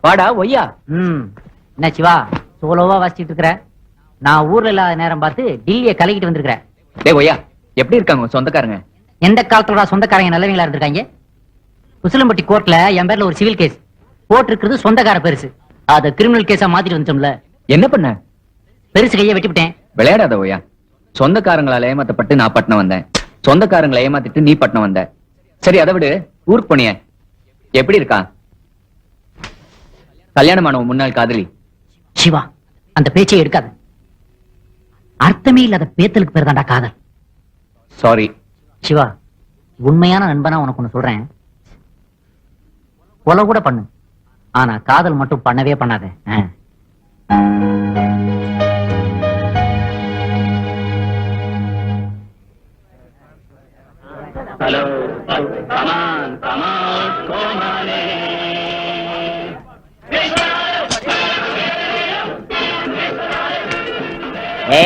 வாடா ஒய்யா. ம். என்ன சிவா சோலோவா வாசிச்சிட்டு இருக்கிற? நான் ஊர்ல இல்லாத நேரம் பார்த்து டில்லியை கலக்கிட்டு வந்திருக்கிறேன். டேய் ஒய்யா எப்படி இருக்காங்க உன் சொந்தக்காரங்க? எந்த காலத்தோட சொந்தக்காரங்க நல்லவங்களா இருந்திருக்காங்க? உசிலம்பட்டி கோர்ட்ல என் பேர்ல ஒரு சிவில் கேஸ். போட்டிருக்கிறது சொந்தக்கார பெருசு. அத கிரிமினல் கேஸா மாத்திட்டு வந்துட்டோம்ல. என்ன பண்ண? பெருசு கையை வெட்டிவிட்டேன். விளையாடாத ஒய்யா. சொந்தக்காரங்களால ஏமாத்தப்பட்டு நான் பட்டணம் வந்தேன். சொந்தக்காரங்களை ஏமாத்திட்டு நீ பட்டணம் வந்த. சரி அதை விடு. ஊருக்கு போனிய. எப்படி இருக்கா? கல்யாணமானவன் முன்னாள் காதலி. சிவா அந்த பேச்சை எடுக்காத. அர்த்தமே இல்லாத பேத்தலுக்கு பேர் தான்டா காதல். சாரி சிவா உண்மையான நண்பனா உனக்கு ஒண்ணு சொல்றேன். கொலை கூட பண்ணு. ஆனா காதல் மட்டும் பண்ணவே பண்ணாத.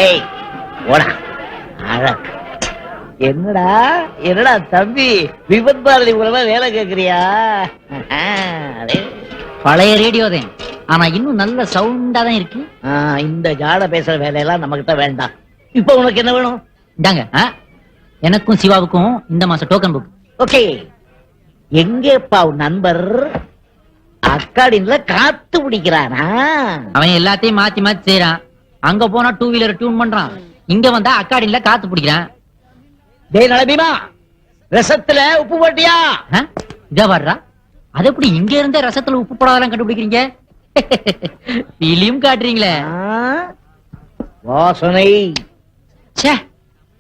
ஏய் ஓடா. அழக். என்னடா என்னடா தம்பி? விபத் பாரதி மூலமா வேலை கேக்குறியா. பழைய ரேடியோ தான். ஆனா இன்னும் நல்ல சவுண்டா தான் இருக்கு. இந்த ஜாட பேசுற வேலையெல்லாம் நம்ம கிட்ட வேண்டாம். இப்போ உனக்கு என்ன வேணும்? இந்தாங்க? எனக்கும் சிவாவுக்கும் இந்த மாசம் டோக்கன் புக் ஓகே. எங்கேப்பா நண்பர்? அக்காடின்ல காத்து பிடிக்கிறானா? அவன் எல்லாத்தையும் மாத்தி மாத்தி செய்யறான் அங்க போனா டூ வீலர் டியூன் பண்றான். இங்க வந்தா அக்காடியில காத்து பிடிக்கிறான். டேய் நலபீமா ரசத்துல உப்பு போட்டியா? இதா வர்றா? அது எப்படி இங்க இருந்தே ரசத்துல உப்பு போடாதெல்லாம் கண்டுபிடிக்கிறீங்க? பிலியும் காட்டுறீங்களே. வாசனை. ச்சே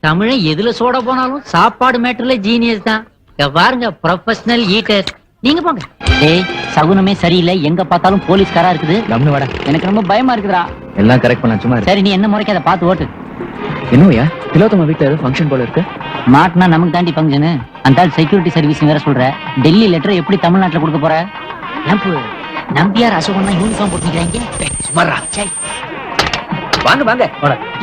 தமிழன் எதுல சோட போனாலும் சாப்பாடு மேட்டர்ல ஜீனியஸ் தான். பாருங்க ப்ரொஃபஷனல் ஈட்டர் நீங்க போங்க. டேய் சகுனமே சரியில்லை. எங்க பார்த்தாலும் போலீஸ்காரா இருக்குது. கம்னு வாடா. எனக்கு ரொம்ப பயமா இருக்குதுடா. எல்லாம் கரெக்ட் பண்ண சும்மா இரு. சரி நீ என்ன முறைக்கு அதை பார்த்து ஓட்டு. என்ன ஒய்யா திலோத்தம வீட்டுல ஏதோ ஃபங்க்ஷன் போல இருக்கு? மாட்டினா நமக்கு தாண்டி ஃபங்க்ஷனு அந்த செக்யூரிட்டி சர்வீஸ் வேற சொல்ற. டெல்லி லெட்டர் எப்படி தமிழ்நாட்டுல கொடுக்க போற? ஏம்பு நம்பியார் அசோகன் தான் யூனிஃபார்ம் போட்டு நிக்கிறாங்க. சுமாரா வாங்க வாங்க.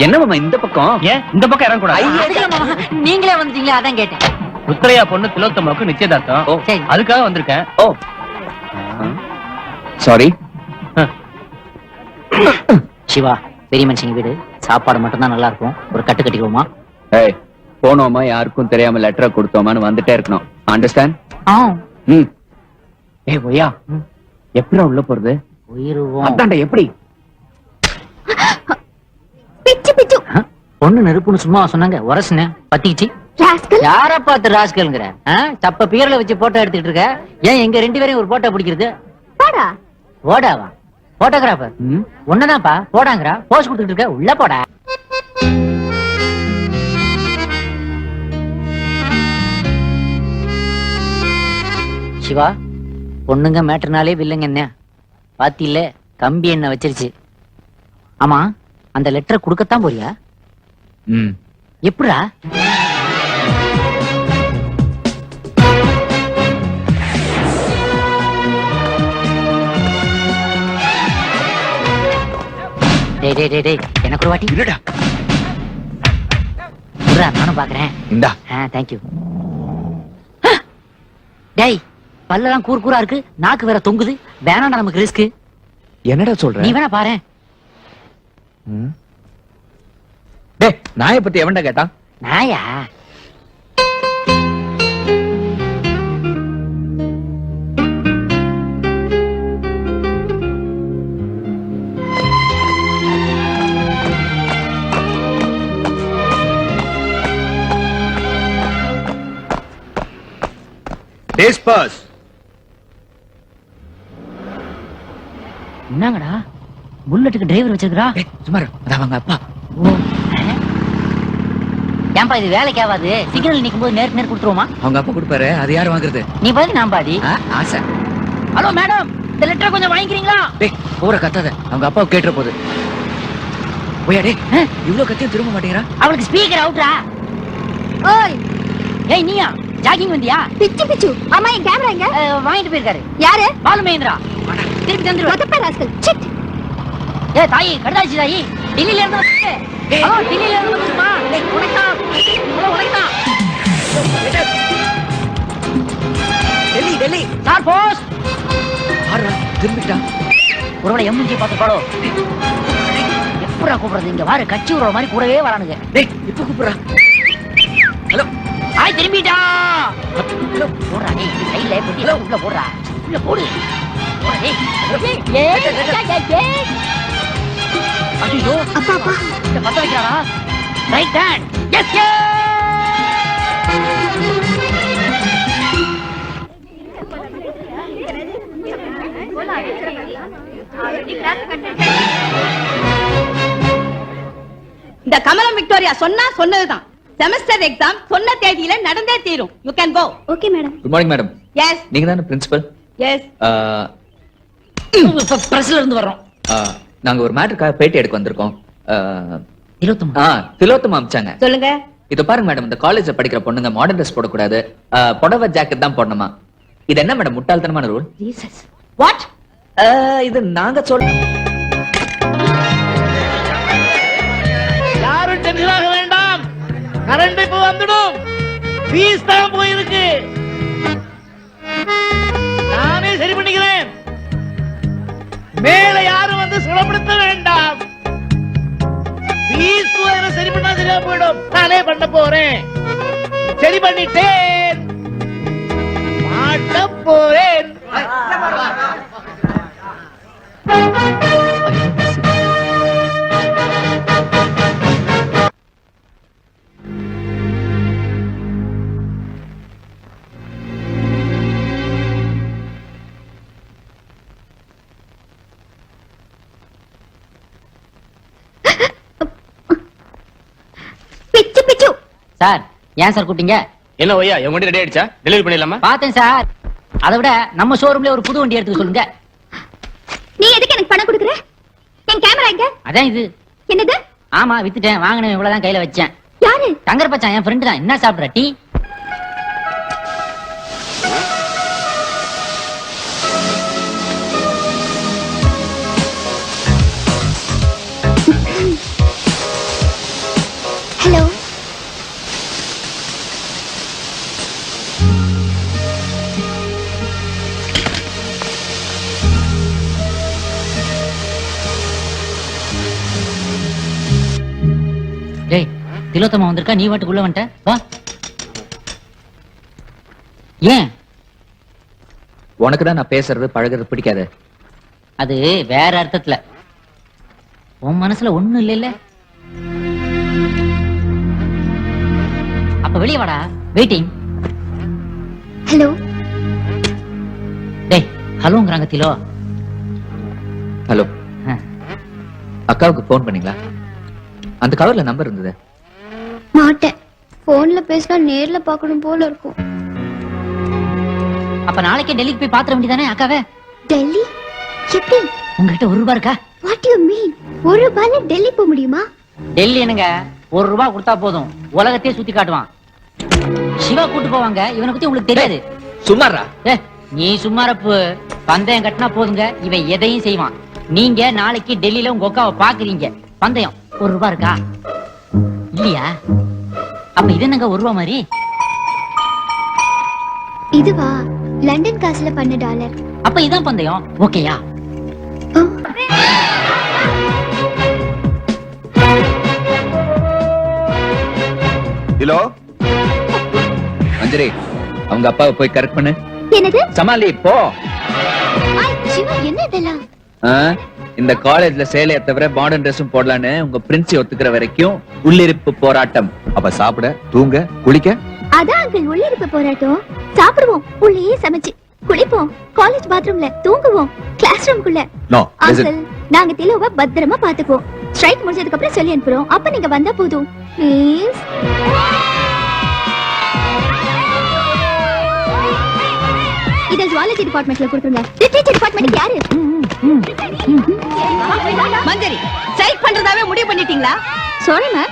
என்ன மாமா இந்த பக்கம்? ஏன்? இந்த பக்கம் இறங்கக்கூடாது? அதுக்கு மாமா, நீங்களே வந்துட்டீங்களா அதான் கேட்டேன். ருத்ரையா பொண்ணு திலோத்தமாவுக்கு நிச்சயதார்த்தம். சரி. அதுக்காக வந்திருக்கேன். ஓ. சாரி சிவா பெரிய மனுஷங்க வீடு. சாப்பாடு மட்டும் தான் நல்லா இருக்கும் ஒரு கட்டு கட்டிக்குவோமா? ஏய் போனோமா யாருக்கும் தெரியாம லெட்டரை கொடுத்தோமான்னு வந்துட்டே இருக்கணும். அண்டர்ஸ்டாண்ட் ம். ஏய் ஒய்யா. எப்படா உள்ள போறது? உயிருவோம். அதான்டா எப்படி? பிச்சு பிச்சு? பொண்ணு நெருப்புன்னு சும்மா சொன்னாங்க. உரசுன பத்திக்கிச்சு. யார பார்த்து ராஸ்கல்ங்கிற? தப்ப பியர்ல வச்சு போட்டோ எடுத்துட்டு இருக்க? ஏன் எங்க ரெண்டு பேரையும் ஒரு போட்டோ பிடிக்கிறது? பாடா. போடாவா? போட்டோகிராஃபர் ம். ஒன்னதான்ப்பா போடாங்கறா போஸ் கொடுத்துட்டு இருக்க. உள்ள போடா. சிவா பொண்ணுங்க மேட்டர்னாலே வில்லுங்க என்ன? பாத்தியில்ல கம்பி என்ன வச்சிருச்சு. ஆமா அந்த லெட்டரை கொடுக்கத்தான் போறியா? ம். எப்படிடா? டேய் டேய் டேய் டேய் எனக்கு ஒரு வாட்டி. இருடா விட்றா, நானும் பாக்குறேன். இந்தா. ஆ தேங்க்யூ டேய் பல்லெல்லாம் கூர் கூரா இருக்கு நாக்கு வேற தொங்குது. வேணாம்டா நமக்கு ரிஸ்க் என்னடா சொல்ற? நீ வேணா பாரு. டேய் நாயை பத்தி எவன்டா கேட்டான்? நாயா? டிஸ்பர்ஸ் என்னங்கடா? புல்லட்டுக்கு டிரைவர் வச்சிருக்கா. அதான் அவங்க அப்பா. ஏன்பா இது வேலைக்கு ஆகாது? சிக்னல் நிக்கும் போது நேருக்கு நேர் கொடுத்துருவோமா? அவங்க அப்பா கொடுப்பாரு. அது யார் வாங்குறது? நீ பாதி நான் பாதி. ஆசை. ஹலோ மேடம் இந்த லெட்டர் கொஞ்சம் வாங்கிக்கிறீங்களா? டேய் ஊர கத்தாத. அவங்க அப்பா கேட்டுற போகுது போயா டேய். ஆ? இவ்ளோ கத்தியும் திரும்ப மாட்டேங்கிறா. அவளுக்கு ஸ்பீக்கர் அவுட்ரா ஓய் ஏய் நீயா? ஜாகிங் வந்தியா? பிச்சு பிச்சு. அம்மா என் கேமரா எங்க? வாங்கிட்டு போயிருக்காரு. யாரு? பாலு மகேந்திரா திருப்பி ராஸ்கல். சிட் ஏ தாயி கடுதாச்சி தாயி. டெல்லியில இருந்து ஹலோ டெல்லியில இருந்து வந்துருமா டேய் உனக்குதான் ஹலோ உனக்குதான். டெல்லி டெல்லி. சார் போஸ். ஆடுறா திரும்பிட்டா? ஒருவேளை எம்ஜி பாத்துப்பாடோ எப்படா கூப்பிடுறது? இங்க வாரு கட்சி விடுற மாதிரி கூடவே வரானுங்க. டேய் இப்ப கூப்பிடுறா? திரும்பிட்டா. உள்ள போடுறா டேய் சைடுல உள்ள உள்ள போடு. ஐயோ. அப்பா அப்பா. இந்த பத்த வைக்கிறாரா ரைட் ஹேண்ட் எஸ் இந்த கமலம் விக்டோரியா சொன்னா சொன்னதுதான். செமஸ்டர் எக்ஸாம் சொன்ன தேதியில நடந்தே தீரும். You can go okay madam good morning madam yes நீங்க தானே பிரின்சிபல் எஸ் பிரஸ்ல இருந்து வர்றோம். நாங்க ஒரு மேட்டருக்காக பேட்டி எடுக்க வந்திருக்கோம். ஆ திலோத்தமா. அமிச்சாங்க. சொல்லுங்க. இது பாருங்க மேடம் இந்த காலேஜ்ல படிக்கிற பொண்ணுங்க மாடர்ன் ட்ரெஸ் போடக்கூடாது. புடவை ஜாக்கெட் தான் போடணுமா? இது என்ன மேடம் முட்டாள்தனமான ரூல் வாட் இது நாங்க சொல் கரண்ட் இப்ப வந்துடும். பீஸ் தான் போயிருக்கு. நானே சரி பண்ணிக்கிறேன். மேல யாரும் வந்து சுடப்படுத்த வேண்டாம். ஃபீஸ் சரி பண்ணா சரியா போயிடும். நானே பண்ண போறேன். சரி பண்ணிட்டேன். மாட்ட போறேன். சார் ஏன் சார் கூப்பிட்டீங்க? என்ன ஒய்யா என் வண்டி ரெடி ஆயிடுச்சா? டெலிவரி பண்ணிடலாமா? பார்த்தேன் சார். அதை விட நம்ம ஷோரூம்ல ஒரு புது வண்டி எடுத்துக்க சொல்லுங்க. நீ எதுக்கு எனக்கு பணம் கொடுக்குற? என் கேமரா எங்க? அதான் இது. என்னது? ஆமா வித்துட்டேன். வாங்கினேன் இவ்வளவுதான் கையில வச்சேன். யாரு? தங்கர் பச்சான் என் ஃப்ரெண்டு தான். என்ன சாப்பிடுற டீ? திலோத்தமா வந்திருக்கா? நீ வாட்டுக்கு உள்ள வந்துட்ட. வா. ஏன்? உனக்கு தான் நான் பேசுறது பழகுறது பிடிக்காது. அது வேற அர்த்தத்துல. உன் மனசுல ஒண்ணும் இல்லைல்ல? அப்ப வெளிய வாடா. வெயிட்டிங் ஹலோ டேய் ஹலோங்கிறாங்க திலோ. ஹலோ. அக்காவுக்கு ஃபோன் பண்ணீங்களா? அந்த கவர்ல நம்பர் இருந்தது. மாட்டேன். போன்ல பேசினா நேர்ல பார்க்கணும் போல இருக்கும். அப்ப நாளைக்கே டெல்லிக்கு போய் பாத்திர வேண்டியதானே அக்காவே? டெல்லி? எப்படி? உங்ககிட்ட ஒரு ரூபா இருக்கா? வாட் யூ மீன் ஒரு ரூபாயில டெல்லி போக முடியுமா? டெல்லி என்னங்க ஒரு ரூபா கொடுத்தா போதும். உலகத்தையே சுத்தி காட்டுவான். சிவா கூட்டு போவாங்க இவனை பத்தி உங்களுக்கு தெரியாது. சும்மாரா ஏ நீ சும்மாரப்பு. பந்தயம் கட்டினா போதுங்க இவன் எதையும் செய்வான். நீங்க நாளைக்கு டெல்லியில உங்க அக்காவை பாக்குறீங்க பந்தயம் ஒரு ரூபா இருக்கா? இல்லையா? அப்ப இது என்னங்க ஒரு ரூபா மாதிரி? இதுவா? லண்டன் காசுல பண்ண டாலர். அப்ப இதான் பந்தயம். ஓகேயா. ஹலோ? மஞ்சரி அவங்க அப்பாவை போய் கரெக்ட் பண்ணு. என்னது? சமாளி போ. ஐ, சிவா என்ன இதெல்லாம்? ஆ, இந்த காலேஜ்ல சேலைய தவிர மாடர்ன் ட்ரெஸ்ஸும் போடலான்னு உங்க பிரின்சி ஒத்துக்கிற வரைக்கும் உள்ளிருப்பு போராட்டம். அப்ப சாப்பிட தூங்க குளிக்க? அதான் அங்கிள் உள்ளிருப்பு போராட்டம். சாப்பிடுவோம் உள்ளேயே சமைச்சு. குளிப்போம் காலேஜ் பாத்ரூம்ல தூங்குவோம் கிளாஸ் ரூம்குள்ள அங்கிள் நாங்க திலோவை பத்திரமா பாத்துக்குவோம் ஸ்ட்ரைக் முடிஞ்சதுக்கு அப்புறம் சொல்லி அனுப்புறோம். அப்ப நீங்க வந்தா போதும். ப்ளீஸ் ஜுவாலஜி டிபார்ட்மெண்ட்ல கொடுத்துருங்க. லிட்ரேச்சர் டிபார்ட்மெண்ட் யாரு? மஞ்சரி ஸ்ட்ரைக் பண்றதாவே முடிவு பண்ணிட்டீங்களா? சாரி மேம்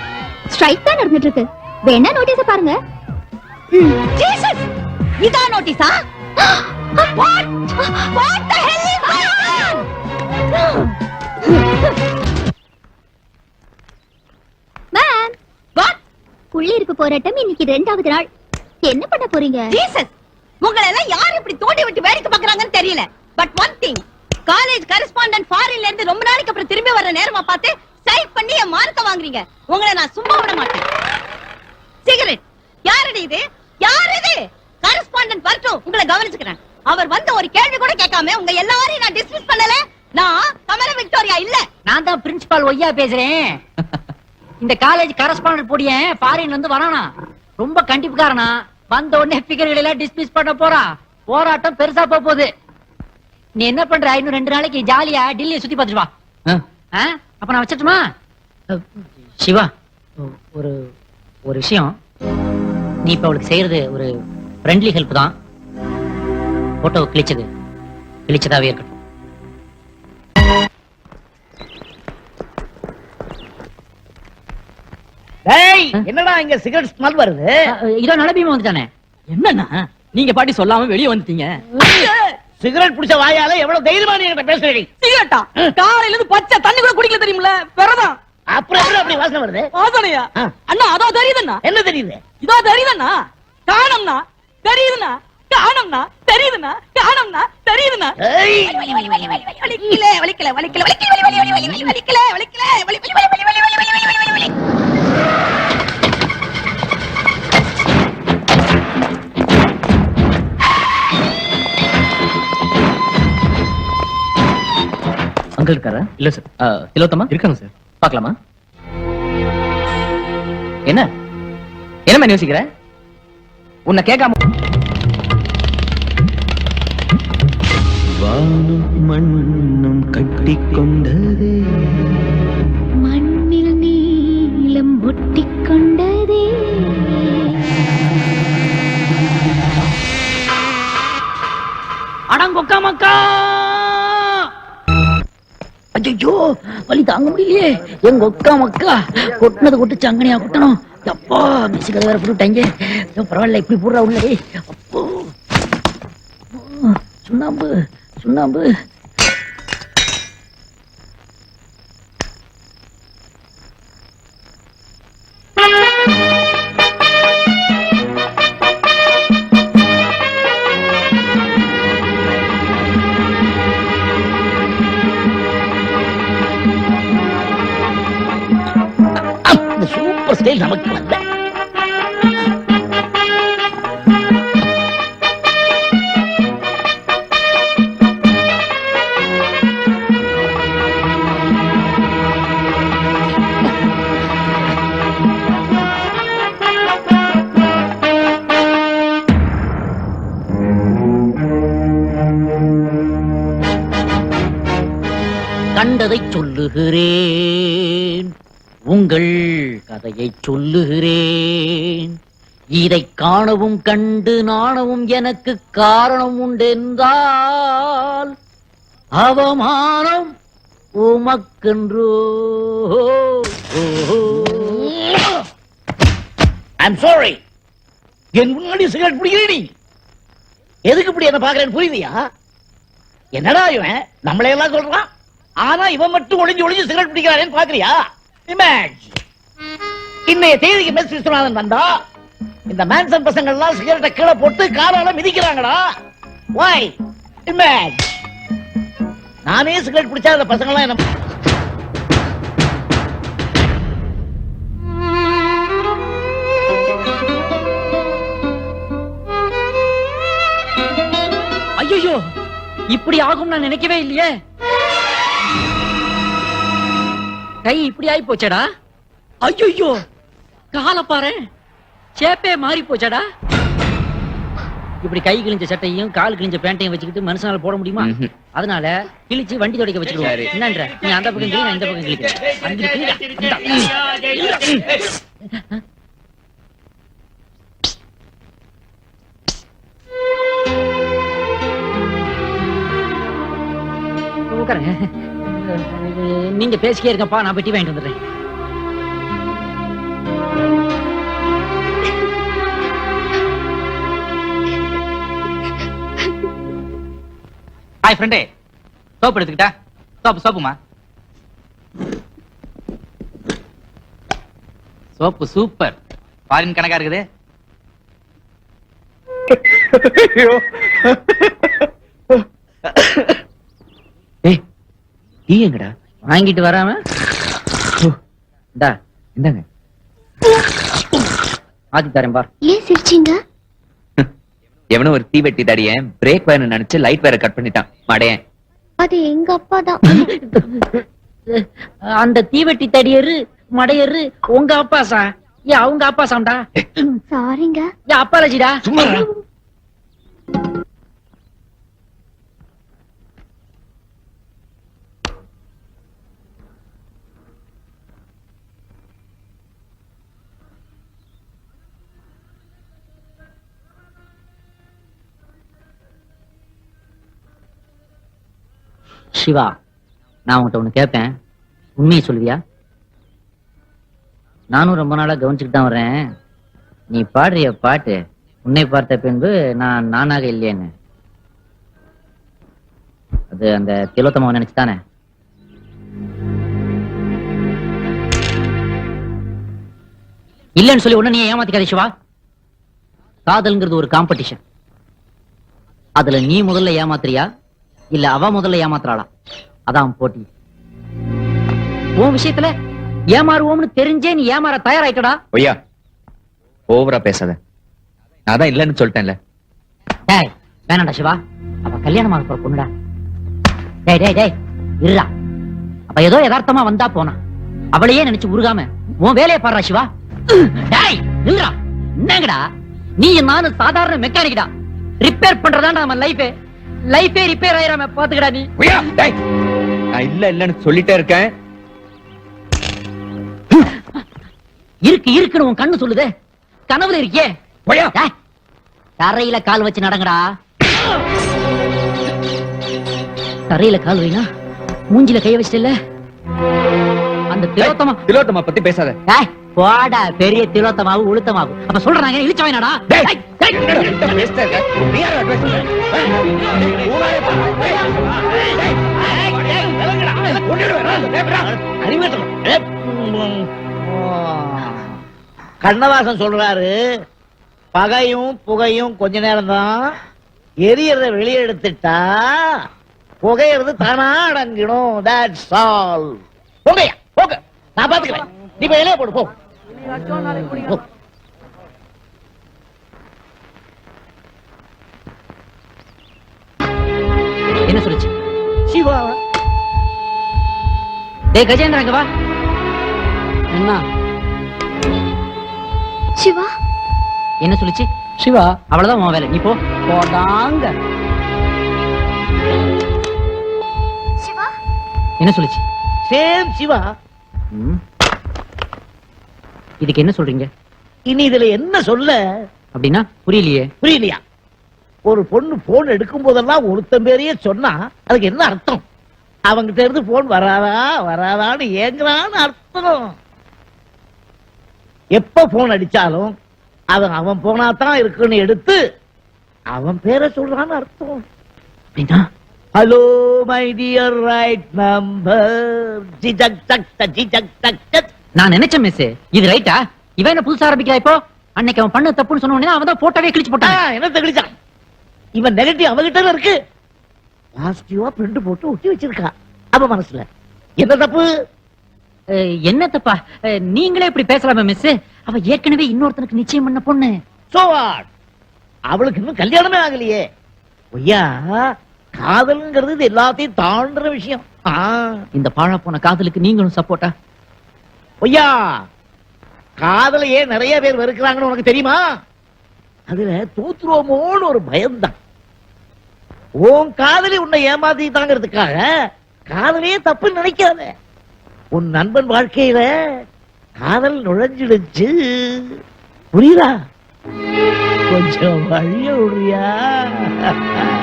ஸ்ட்ரைக் தான் நடந்துட்டு இருக்கு வேணா நோட்டீஸ் பாருங்க. ம். ஜீசஸ் இதான் நோட்டீஸா the hell is going on? Ma'am What? உள்ளிருப்பு போராட்டம் இன்னைக்கு ரெண்டாவது நாள். என்ன பண்ண போறீங்க? ஜீசஸ் உங்களை எல்லாம் யார் இப்படி தோண்டி விட்டு வேடிக்கை பார்க்கறாங்கன்னு தெரியல. But one thing college correspondent ஃபாரின்ல இருந்து ரொம்ப நாளைக்கு அப்புறம் திரும்பி வர நேரமா பார்த்து சைட் பண்ணி என் மார்க்க வாங்குறீங்க. உங்களை நான் சும்மா விட மாட்டேன். சிகரெட் யாரடி இது? யார் இது? கரஸ்பாண்டன்ட் வரட்டும் உங்களை கவனிச்சுக்கிறேன். அவர் வந்து ஒரு கேள்வி கூட கேட்காம உங்க எல்லாரையும் நான் டிஸ்மிஸ் பண்ணல. நான் கமல விக்டோரியா இல்ல. நான் தான் பிரின்சிபால் ஒய்யா பேசுறேன். இந்த காலேஜ் கரஸ்பாண்டன்ட் பொடியன் ஃபாரின்ல இருந்து வரானா. ரொம்ப கண்டிப்புக்காரனா. வந்த உடனே பிகர்கள் எல்லாம் டிஸ்மிஸ் பண்ண போறான் போராட்டம் பெருசா போக போகுது. நீ என்ன பண்ற? இன்னும் ரெண்டு நாளைக்கு ஜாலியா டெல்லியை சுத்தி பார்த்துட்டு வா? அப்ப நான் வச்சிட்டுமா சிவா ஒரு ஒரு விஷயம். நீ இப்ப அவளுக்கு செய்யறது ஒரு ஃப்ரெண்ட்லி ஹெல்ப் தான். போட்டோ கிழிச்சது. கிழிச்சதாவே இருக்கட்டும். டேய் என்னடா இங்க சிகரெட் ஸ்மெல் வருது இதோ நடப்பீமா வந்துட்டானே என்னண்ணா நீங்க பாட்டி சொல்லாம வெளியே வந்துட்டீங்க சிகரெட் பிடிச்ச வாயால எவ்வளவு தைரியமா நீ என்கிட்ட பேசுறீங்க சிகரெட்டா காலையில இருந்து பச்சை தண்ணி கூட குடிக்கல தெரியுமில்ல பிறதான் அப்புறம் எப்படி அப்படி வாசனை வருது வாசனையா. அண்ணா அதோ தெரியுதுண்ணா என்ன தெரியுது இதோ தெரியுதுண்ணா காணம்னா தெரியுதுண்ணா காணம்னா தெரியுதுண்ணா காணம்னா தெரியுதுண்ணா ஏய், வலிக்கல வலிக்கல வலிக்கல வலிக்கல வலி வலி வலி வலி வலிக்கல வலிக்கல அங்க இருக்காரா? இல்ல சார். திலோத்தமா? இருக்காங்க சார். பார்க்கலாமா? என்ன? என்ன யோசிக்கிற? உன்னை கேட்காம வானும் மண்ணும் கட்டிக்கொண்டதே மண்ணில் நீலம் ஒட்டிக்கொண்டதே அடங்கொக்கா மக்கா! ஐயோ வலி தாங்க முடியலையே. எங்க ஒக்கா மக்கா கொட்டினது கொட்டு சங்கனியா கொட்டணும். அப்பா மிஸ் கதை வேற போட்டுட்டாங்க பரவாயில்ல இப்படி போடுறா உள்ளே. அப்போ, சுண்ணாம்பு சுண்ணாம்பு. கண்டதை சொல்லுகிறேன். உங்கள் கதையை சொல்லுகிறேன். இதை காணவும் கண்டு நாணவும் எனக்கு காரணம் உண்டென்றால் அவமானம் உமக்கென்றோ? ஐம் சாரி என் முன்னாடி சிகரெட் பிடிக்கிறீ நீ. எதுக்கு இப்படி என்ன பாக்குறேன்னு புரியுதியா? என்னடா இவன்? நம்மளையெல்லாம் சொல்றான். ஆனா இவன் மட்டும் ஒளிஞ்சு ஒளிஞ்சு சிகரெட் பிடிக்கிறானேன்னு பாக்குறியா இமேஜ் இன்னைய தேதிக்கு மெஸ் விஸ்வநாதன் வந்தா இந்த மேன்சன் பசங்க எல்லாம் சிகரெட்டை கீழே போட்டு காரால மிதிக்கிறாங்கடா. வாய் இமேஜ் நானே சிகரெட் பிடிச்சா அந்த பசங்க எல்லாம் என்ன ஐயோ இப்படி ஆகும் நான் நினைக்கவே இல்லையே. கை இப்படி ஆயி போச்சடா? ஐயோ கால பாரு சேப்பே மாறி போச்சடா? இப்படி கை கிழிஞ்ச சட்டையும் கால் கிழிஞ்ச பேண்ட்டையும் வச்சுக்கிட்டு மனுஷனால போட முடியுமா. அதனால கிழிச்சு வண்டி துடைக்க வச்சுக்கிடுவோம். சரி. என்னன்ற? நீ அந்த பக்கம் கிளி நான் இந்த பக்கம் கிழிக்கிறேன். உட்காருங்க. நீங்க பேசிக்கே இருக்கப்பா நான் பெட்டி வாங்கிட்டு வந்துடுறேன். ஹாய் ஃப்ரெண்டே சோப் எடுத்துக்கிட்டா? சோப்பு சோப்புமா? Soap super. ஃபாரின் கணக்கா இருக்குது? டீ எங்கடா? வாங்கிட்டு வராம? இந்தா இந்தாங்க. ஆத்தி தரேன் பார் ஏன் சிரிச்சீங்க? எவனோ ஒரு தீ வெட்டி தடியன் பிரேக் வேணும் நினைச்சு லைட் வேற கட் பண்ணிட்டான். மடையன் அது எங்க அப்பா தான். அந்த தீவெட்டி தடியரு மடையரு உங்க அப்பா சா. ஏன் அவங்க அப்பா சாம்டா. சாரிங்க ஏன் அப்பா லட்சிடா சும்மா சிவா நான் உங்கள்கிட்ட ஒண்ணு கேட்பேன் உண்மையை சொல்லுவியா? நானும் ரொம்ப நாளா கவனிச்சுட்டு தான் வர்றேன். நீ பாடுறிய பாட்டு உன்னை பார்த்த பின்பு நான் நானாக இல்லையேன்னு. அது அந்த திலோத்தமாவை நினைச்சுதானே இல்லைன்னு சொல்லி உடனே நீ ஏமாத்திக்காத சிவா. காதல்ங்கிறது ஒரு காம்படிஷன் அதுல நீ முதல்ல ஏமாத்துறியா? இல்ல அவ முதல்ல ஏமாத்துறாளா? அதான் போட்டி. உன் விஷயத்துல ஏமாறுவோம்னு தெரிஞ்சே நீ ஏமாற தயாராயிட்டடா. ஒய்யா ஓவரா பேசாத. நான் தான் இல்லைன்னு சொல்லிட்டேன்ல. டேய் வேணாம்டா சிவா. அவ கல்யாணம் ஆக போற பொண்ணுடா. டேய் டேய் டேய் இருடா. அப்ப ஏதோ யதார்த்தமா வந்தா போனா. அவளையே நினைச்சு உருகாம உன் வேலையை பாடுறா சிவா. டேய் நில்றா. என்னங்கடா? நீ நானும் சாதாரண மெக்கானிக்டா ரிப்பேர் பண்றதாண்டா நம்ம லைஃபே லைஃபே ரிப்பேர் ஆயிராம பாத்துக்கடா நீ. நான் இல்ல இல்லன்னு சொல்லிட்டே இருக்கேன். இருக்கு இருக்குன்னு உன் கண்ணு சொல்லுதே. கனவுல டேய், தரையில கால் வச்சு நடங்கடா. தரையில கால் வைனா மூஞ்சில கைய வச்சிட்டல அந்த திலோத்தமா திலோத்தமா பத்தி பேசாத. டேய், போடா பெரிய திலோத்தமாவு உளுத்தமாவு அப்ப சொல்றாங்க இழிச்ச வேணாடா டேய், என்னடா கிட்ட பேசிட்டே இருக்க? நீ யாரா பேச சொல்ற? ஏய், ஊனாரே பாரு. ஏய், ஏய், ஏய், ஏய், விலகுடா. கொன்னுடுவேன், நான் பயப்படுறா. அறிவேற்றணும். ஏ, ம், கண்ணவாசன் சொல்றாரு பகையும் புகையும் கொஞ்ச நேரம் தான் எரியறத வெளியே எடுத்துட்டா புகையிறது தானா அடங்கிடும் தட்ஸ் ஆல் போங்கய்யா போங்க நான் பாத்துக்கிறேன் நீ போய் இலைய போடு போ. என்ன சொல்லுச்சு? சிவா. டேய் கஜேந்திரா இங்க வா. என்ன சிவா. என்ன சொல்லுச்சு? சிவா. அவ்வளவுதான் உன் வேலை. நீ போ. போடாங்க. சிவா. என்ன சொல்லுச்சு? சேம் சிவா. ம். இதுக்கு என்ன சொல்றீங்க? இனி இதுல என்ன சொல்ல? அப்படின்னா புரியலையே. புரியலையா? ஒரு பொண்ணு போன் எடுக்கும் போதெல்லாம் ஒருத்தன் பேரையே சொன்னா அதுக்கு என்ன அர்த்தம்? அவங்கிட்ட இருந்து போன் வராதா வராதான்னு ஏங்குறான்னு அர்த்தம். எப்ப போன் அடிச்சாலும் அவன் அவன் போனா தான் இருக்குன்னு எடுத்து அவன் பேரை சொல்றான்னு அர்த்தம். அப்படின்னா? Hello my dear right number ஜிஜக் ஜக் ஜிஜக் ஜக் ஜக். நான் நினைச்சேன் மிஸ் இது ரைட்டா இவன் என்ன புதுசா ஆரம்பிக்கிறா இப்போ? அன்னைக்கு அவன் பண்ண தப்புன்னு சொன்ன அவன் தான் போட்டோவே கிழிச்சு போட்டான். என்ன தெளிச்சான்? இவன் நெகட்டிவ் அவகிட்ட இருக்கு. பாசிட்டிவா பிரிண்ட் போட்டு ஒட்டி வச்சிருக்கா. அவ மனசுல என்ன தப்பு? என்ன தப்பா? நீங்களே இப்படி பேசலாமா மிஸ் அவ ஏற்கனவே இன்னொருத்தனுக்கு நிச்சயம் பண்ண பொண்ணு. சோ அவளுக்கு இன்னும் கல்யாணமே ஆகலையே. ஐயா காதல்ங்கிறது எல்லாத்தையும் தாண்டுற விஷயம். இந்த பாழா போன காதலுக்கு நீங்களும் சப்போர்ட்டா ஐயா காதலையே நிறைய பேர் வெறுக்கிறாங்கன்னு உனக்கு தெரியுமா? அதுல தூத்துருவோமோன்னு ஒரு பயம்தான். உன் காதலி உன்னை ஏமாத்திட்டாங்கிறதுக்காக காதலையே தப்பு நினைக்காத. உன் நண்பன் வாழ்க்கையில காதல் நுழைஞ்சிடுச்சு. புரியுதா? கொஞ்சம் வழிய விடுறியா?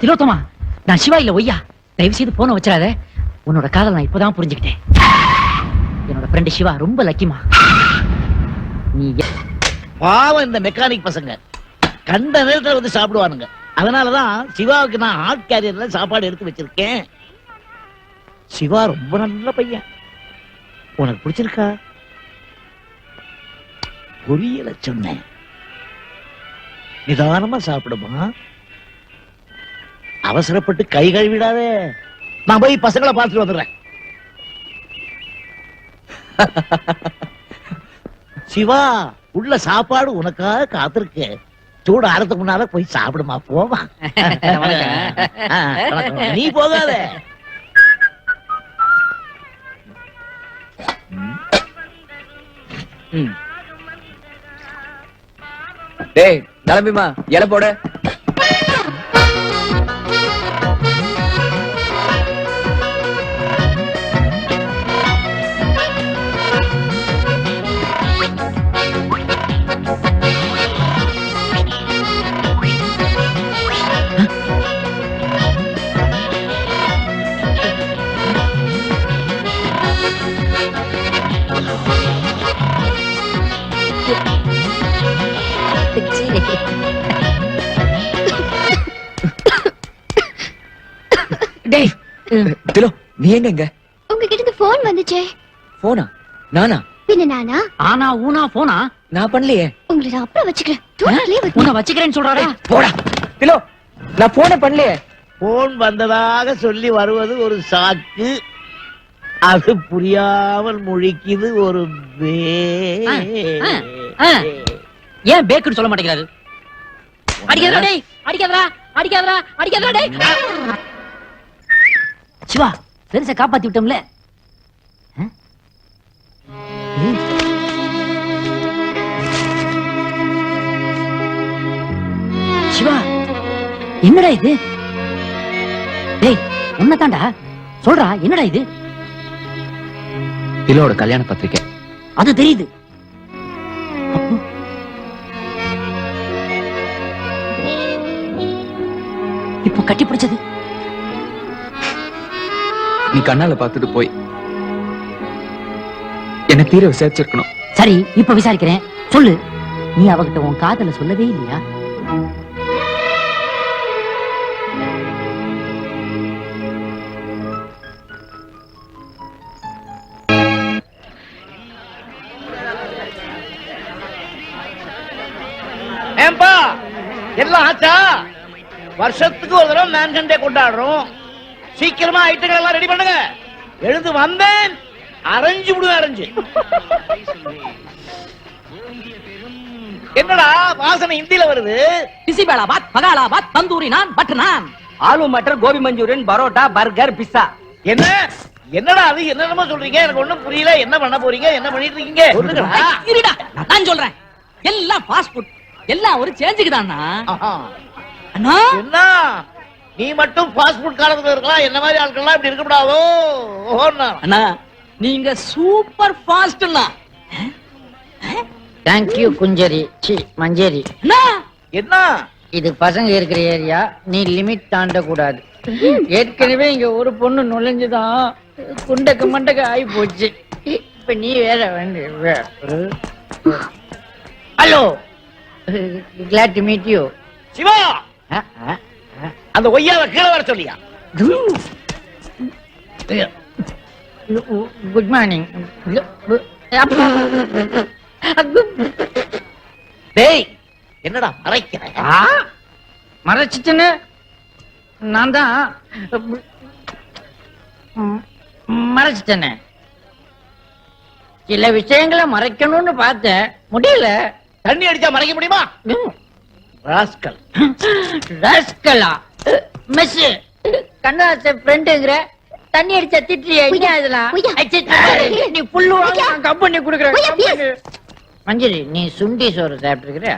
திலோத்தமா நான் சிவா இல்ல ஒய்யா தயவு செய்து போன வச்சிடாத. உன்னோட காதல் நான் இப்பதான் புரிஞ்சுக்கிட்டேன். என்னோட ஃப்ரெண்டு சிவா ரொம்ப லக்கிமா நீ பாவம் இந்த மெக்கானிக் பசங்க. கண்ட நேரத்துல வந்து சாப்பிடுவானுங்க. அதனாலதான் சிவாவுக்கு நான் ஹாட் கேரியர்ல சாப்பாடு எடுத்து வச்சிருக்கேன். சிவா ரொம்ப நல்ல பையன். உனக்கு பிடிச்சிருக்கா? புரியல சொன்னேன். நிதானமா சாப்பிடுமா? அவசரப்பட்டு கை கழுவிடாதே நான் போய் பசங்களை பார்த்துட்டு வந்துடுறேன். சிவா உள்ள சாப்பாடு உனக்காக காத்திருக்கு. சூடு ஆறதுக்கு முன்னால போய் சாப்பிடுமா போமா. நீ போகாத. டேய் கிளம்பிமா இலை போட. எங்க உங்ககிட்ட இருந்து போன் வந்துச்சே. போனா நானா? பின்ன நானா? ஆனா ஊனா போனா நான் பண்ணலையே. உங்களை நான் அப்புறம் வச்சுக்கிறேன். தூரத்திலே வந்து உன்னை வச்சுக்கிறேன்னு சொல்றாடா போடா. திலோ நான் போன பண்ணலையே. போன் வந்ததாக சொல்லி வருவது ஒரு சாக்கு. அது புரியாமல் முழிக்குது ஒரு வே. ஆ, ஆ. ஏன் பேக்குன்னு சொல்ல மாட்டேங்கிறாரு? அடிக்காதடா டேய். அடிக்காதடா அடிக்காதடா அடிக்காதடா டேய். சிவா. பெருசா காப்பாத்தி விட்டோம்ல. சிவா என்னடா இது? டேய் உன்னதாண்டா சொல்றா என்னடா இது? திலோட கல்யாண பத்திரிக்கை. அது தெரியுது. இப்போ கட்டி பிடிச்சது? நீ கண்ணால பார்த்துட்டு போய். என்ன தீர விசாரிச்சிருக்கணும். சரி இப்ப விசாரிக்கிறேன். சொல்லு. நீ அவகிட்ட உன் காதல சொல்லவே இல்லையா? ஏன்பா எல்லாம் ஆச்சா? வருஷத்துக்கு ஒரு தடவை மேன்கண்டே கொண்டாடுறோம். சீக்கிரமா ஐட்டங்கள் எல்லாம் ரெடி பண்ணுங்க. எழுந்து வந்தேன் அரைஞ்சு விடுவேன் அரைஞ்சு. என்னடா வாசனை ஹிந்தில வருது? Bisi bele bath பகாலாபாத் tandoori naan butter naan. Aloo matar gobi manchurian parotta burger pizza. என்ன? என்னடா அது? என்னென்னமோ சொல்றீங்க? எனக்கு ஒண்ணும் புரியல. என்ன பண்ண போறீங்க? என்ன பண்ணிட்டு இருக்கீங்க. இருடா நான் சொல்றேன். எல்லாம் ஃபாஸ்ட் ஃபுட் எல்லாம் ஒரு சேஞ்சுக்கு தானா. அண்ணா? என்ன? நீ மட்டும் பாஸ்ட் ஃபுட் காலத்துல இருக்கலாம். என்ன மாதிரி ஆட்கள்லாம் இப்படி இருக்கக்கூடாதோ? அண்ணா நீங்க சூப்பர் ஃபாஸ்ட்னா தேங்க்யூ குஞ்சரி. சி மஞ்சரி. அண்ணா! என்ன? இது பசங்க இருக்கிற ஏரியா. நீ லிமிட் தாண்ட கூடாது ஏற்கனவே இங்க ஒரு பொண்ணு நுழைஞ்சுதான். குண்டக்கு மண்டக்கு ஆகி போச்சு இப்ப நீ வேற வேண்டிய hello. Glad to meet you Siva! அந்த ஒய்யாவை கீழே வர சொல்லியா? குட் மார்னிங் டேய் என்னடா மறைக்கிற? மறைச்சிட்டுன்னு நான் தான் மறைச்சிட்டேனே. சில விஷயங்களை மறைக்கணும்னு பார்த்தேன். முடியல. தண்ணி அடிச்சா மறைக்க முடியுமா? ராஸ்கல். ராஸ்கலா. மிஸ் கண்ணாச ஃப்ரெண்டுங்கிற தண்ணி அடிச்சா திட்டியா என்ன இதெல்லாம் நீ புல்லு வாங்க. நான் கம்பெனி கொடுக்குறேன். மஞ்சரி நீ சுண்டி சோறு சாப்பிட்டுருக்கிற